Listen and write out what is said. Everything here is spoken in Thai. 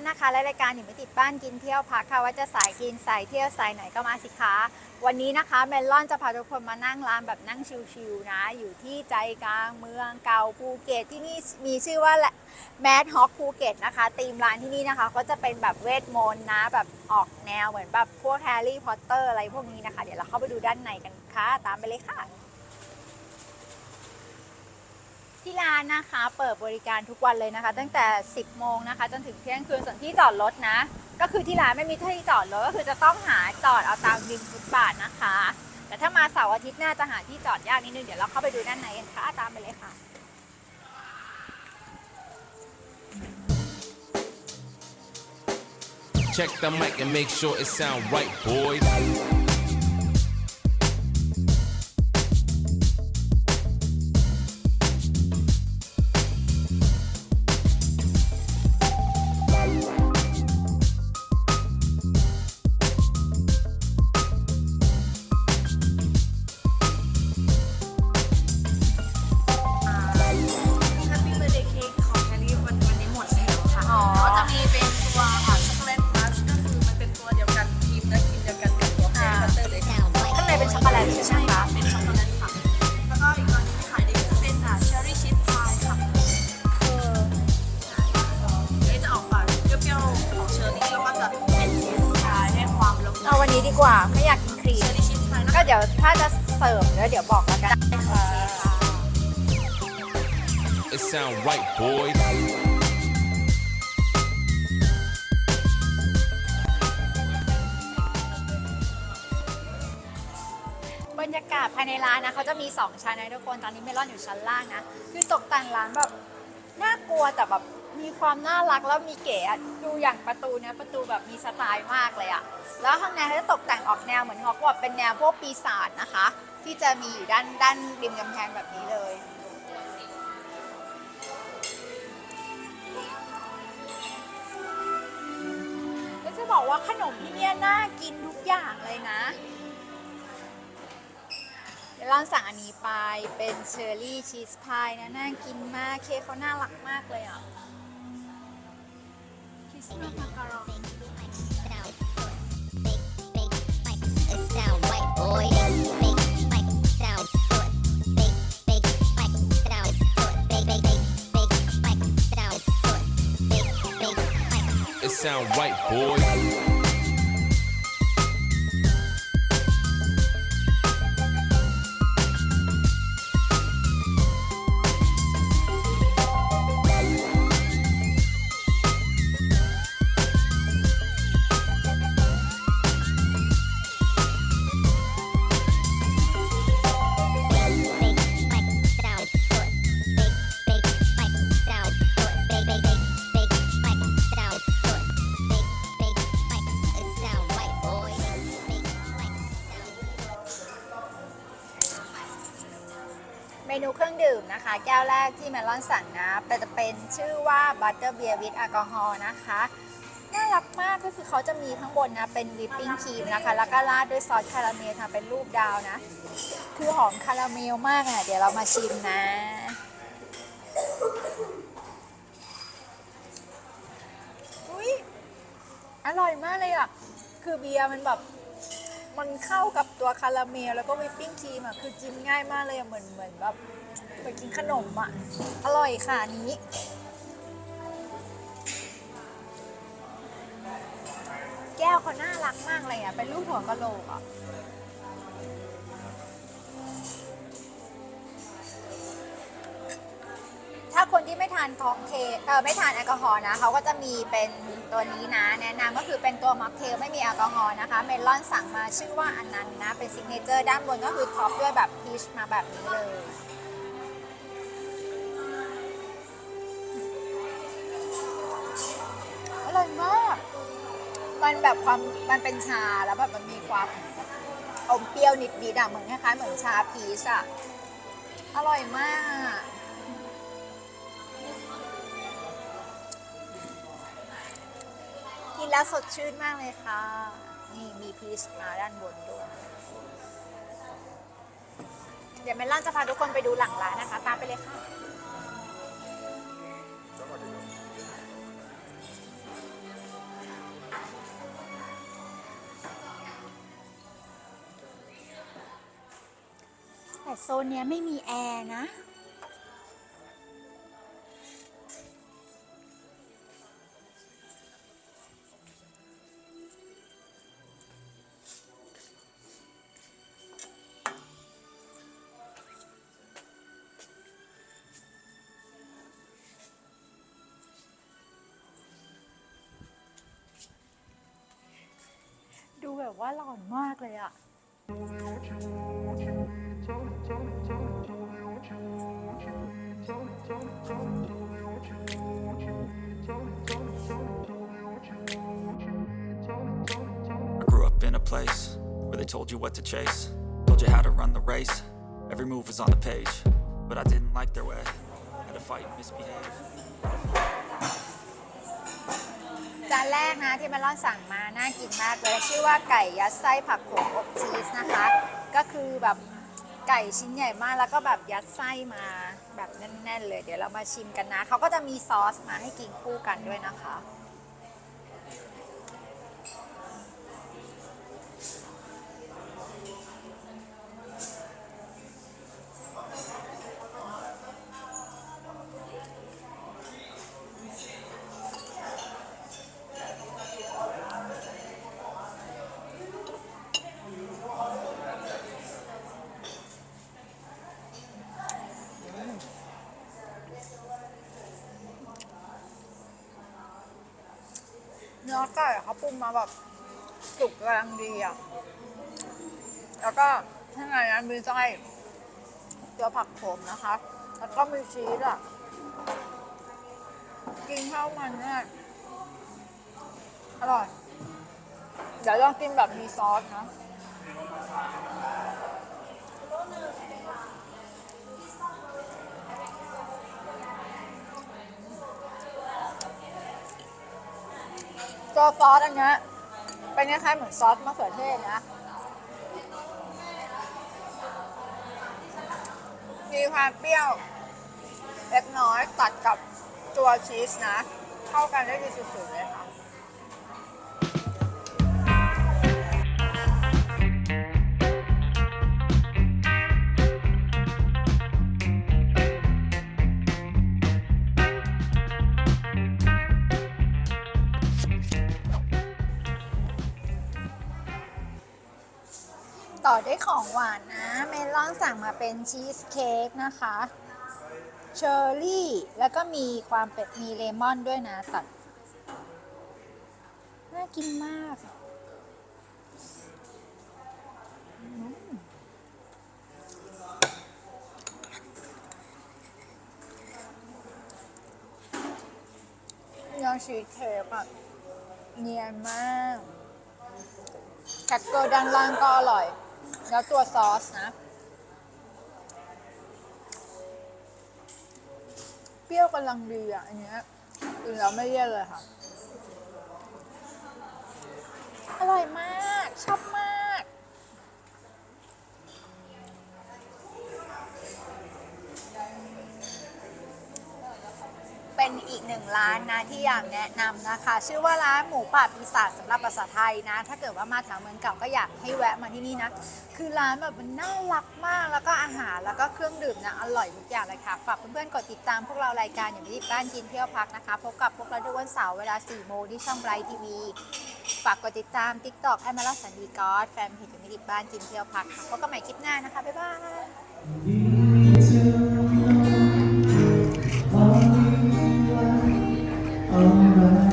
นนะคะและรายการหนีไม่ติดบ้านกินเที่ยวพักค่ะว่าจะสายกินสายเที่ยวสายไหนก็มาสิคะวันนี้นะคะเมลอนจะพาทุกคนมานั่งร้านแบบนั่งชิลๆนะ อยู่ที่ใจกลางเมืองเก่าภูเก็ตที่นี่มีชื่อว่าแมดฮอกภูเก็ตนะคะธีมร้านที่นี่นะคะก็จะเป็นแบบเวทมนต์นะ แบบออกแนวเหมือนแบบพวกแฮร์รี่พอตเตอร์อะไรพวกนี้นะคะ เดี๋ยวเราเข้าไปดูด้านในกันค่ะ ตามไปเลยค่ะ ที่ร้านนะคะเปิดบริการทุกวันเลยนะคะ ตั้งแต่ 10 โมงนะคะ จนถึงเที่ยงคืนส่วนที่จอดรถนะ ก็คือที่ร้านไม่มีที่จอดรถก็คือจะต้องหาจอดเอาตามริมฟุตบาทนะคะ แต่ถ้ามาเสาร์อาทิตย์น่าจะหาที่จอดยากนิดนึงเดี๋ยวเราเข้าไปดูด้านในกันค่ะตามไปเลยค่ะ Check the mic and make sure it sound right, boys. ยนะก็คะเดี๋ยวถ้าจะเสิร์ฟแล้วเดี๋ยวบอกแล้วกัน It sound right, boys. บรรยากาศภายในร้านนะเขาจะมี 2 ชั้นนะทุกคน ตอนนี้เมลอนอยู่ชั้นล่างนะ คือตกแต่งร้านแบบ น่ากลัวแต่แบบมีความน่ารักแล้วมีเก๋อะดูอย่างประตูเนี่ยประตูแบบมีสไตล์มากเลยอะแล้วข้างในเขาจะตกแต่งออกแนวเหมือนฮอกวอตส์เป็นแนวพวกปีศาจนะคะ ที่จะมีอยู่ด้านด้านริมกำแพงแบบนี้เลยแล้วจะบอกว่าขนมที่เนี่ยน่ากินทุกอย่างเลยนะ เดี๋ยวลองสั่งอันนี้ไปเป็นเชอร์รี่ชีสพายนะน่ากินมากเค้กเขาน่ารักมากเลยอะคริสต์มาสมาการอง sound white boy. วแรกที่เมลอนสั่งนะเป็นจะเป็นชื่อว่าบัตเตอร์เบียร์วิ h แอลกอฮอล์นะคะ น่ารักมากก็คือเขาจะมีข้างบนนะ เป็นวิปปิ้งครีมนะคะ แล้วก็ราดด้วยซอสคาราเมลทำเป็นรูปดาวนะ คือหอมคาราเมลมากอะ เดี๋ยวเรามาชิมนะ อุ้ยอร่อยมากเลยอะ คือเบียร์มันแบบมันเข้ากับตัวคาราเมลแล้วก็วิปปิ้งครีมอะ คือกินง่ายมากเลยเหมือนเหมือนแบบ ไปกินขนมอะ อร่อยค่ะนนี้ แก้วเขาน่ารักมากเลยอะ เป็นรูปหัวกะโหลกอะถ้าคนที่ไม่ทานค็อกเทลเออไม่ทานแอลกอฮอล์นะเขาก็จะมีเป็นตัวนี้นะ แนะนำก็คือเป็นตัวม็อกเทลไม่มีแอลกอฮอล์นะคะ เมลอนสั่งมาชื่อว่าอันนั้นนะ เป็นซิกเนเจอร์ด้านบนก็คือท็อปด้วยแบบพีชมาแบบนี้เลย มันแบบความมันเป็นชาแล้วแบบมันมีความอมเปรี้ยวนิดๆอะเหมือนคล้ายๆเหมือนชาพีชอะอร่อยมากกินแล้วสดชื่นมากเลยค่ะ นี่มีพีชมาด้านบนด้วย เดี๋ยวเมลอนจะพาทุกคนไปดูหลังร้านนะคะ ตามไปเลยค่ะ แต่โซนเนี้ยไม่มีแอร์นะ ดูแบบว่าหลอนมากเลยอะ place where they told you what to chase, told you how to run the race. Every move was on the page, but I didn't like their way. Had to fight and misbehave. านแรกนะที่เมลอนสั่งมาน่ากินมากเลยชื่อว่าไก่ยัดไส้ผักโขมอบชีสนะคะ ก็คือแบบไก่ชิ้นใหญ่มากแล้วก็แบบยัดไส้มาแบบแน่นๆเลย เดี๋ยวเรามาชิมกันนะเขาก็จะมีซอสมาให้กินคู่กันด้วยนะคะ นื้อไก่เขาปรุงมาแบบสุกกำลังดีอะ แล้วก็ข้างในนั้นมีไส้ตัวผักโขมนะคะ แล้วก็มีชีสอะ กินข้าวมันเนี่ยอร่อย เดี๋ยวลองกินแบบมีซอสนะ ตัวซอสอันเนี้ยเป็นคล้ายๆเหมือนซอสมะเขือเทศนะ มีความเปรี้ยวเล็กน้อยตัดกับตัวชีสนะ เข้ากันได้ดีสุดๆเลยค่ะ ของหวานนะ เมลอนสั่งมาเป็นชีสเค้กนะคะ เชอร์รี่ แล้วก็มีความเป็ดมีเลมอนด้วยนะตัด น่ากินมากอืมเนื้อชีสเค้กอะเนียนมากแคคเกอร์ด้านล่างก็อร่อย แล้วตัวซอสนะ เปรี้ยวกำลังดีอะ อันเนี้ยกินแล้วไม่เลี่ยนเลยค่ะ อร่อยมาก ชอบมาก เป็นอีก หนึ่งร้านนะที่อยากแนะนำนะคะ ชื่อว่าร้านหมูป่าปีศาจสำหรับภาษาไทยนะ ถ้าเกิดว่ามาแถวเมืองเก่าก็อยากให้แวะมาที่นี่นะ คือร้านแบบมันน่ารักมากแล้วก็อาหารแล้วก็เครื่องดื่มนะอร่อยทุกอย่างเลยค่ะฝากเพื่อนๆกดติดตามพวกเรารายการอย่างไม่ติดบ้านกินเที่ยวพักนะคะพบกับพวกเราทุกวันเสาร์เวลา4โมงที่ช่องไบรท์ทีวีฝากกดติดตาม TikTok แอมมาลสันดีกอดแฟนเพจอย่างไม่ติดบ้านกินเที่ยวพักค่ะพบกันใหม่คลิปหน้านะคะบ๊ายบาย Amen.